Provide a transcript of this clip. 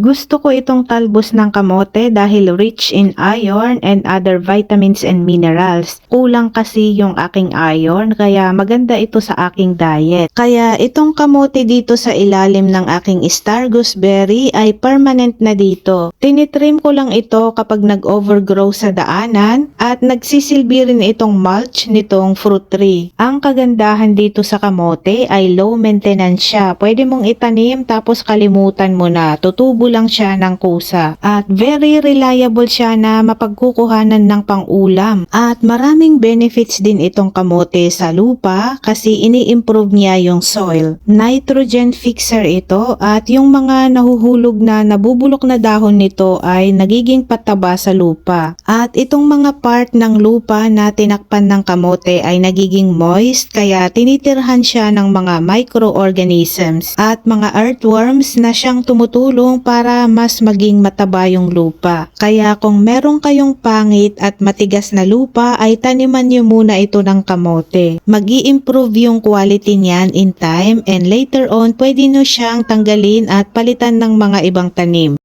Gusto ko itong talbos ng kamote dahil rich in iron and other vitamins and minerals. Kulang kasi yung aking iron kaya maganda ito sa aking diet. Kaya itong kamote dito sa ilalim ng aking star gooseberry ay permanent na dito. Tinitrim ko lang ito kapag nag-overgrow sa daanan at nagsisilbi rin itong mulch nitong fruit tree. Ang kagandahan dito sa kamote ay low maintenance siya. Pwede mong itanim tapos kalimutan mo na. Tutubo lang siya ng kusa. At very reliable siya na mapagkukuhanan ng pang-ulam. At maraming benefits din itong kamote sa lupa kasi ini-improve niya yung soil. Nitrogen fixer ito at yung mga nahuhulog na nabubulok na dahon nito ay nagiging pataba sa lupa. At itong mga part ng lupa na tinakpan ng kamote ay nagiging moist kaya tinitirhan siya ng mga microorganisms at mga earthworms na siyang tumutulong para mas maging mataba yung lupa. Kaya kung meron kayong pangit at matigas na lupa ay taniman niyo muna ito ng kamote. mag improve yung quality niyan in time and later on pwede nyo siyang tanggalin at palitan ng mga ibang tanim.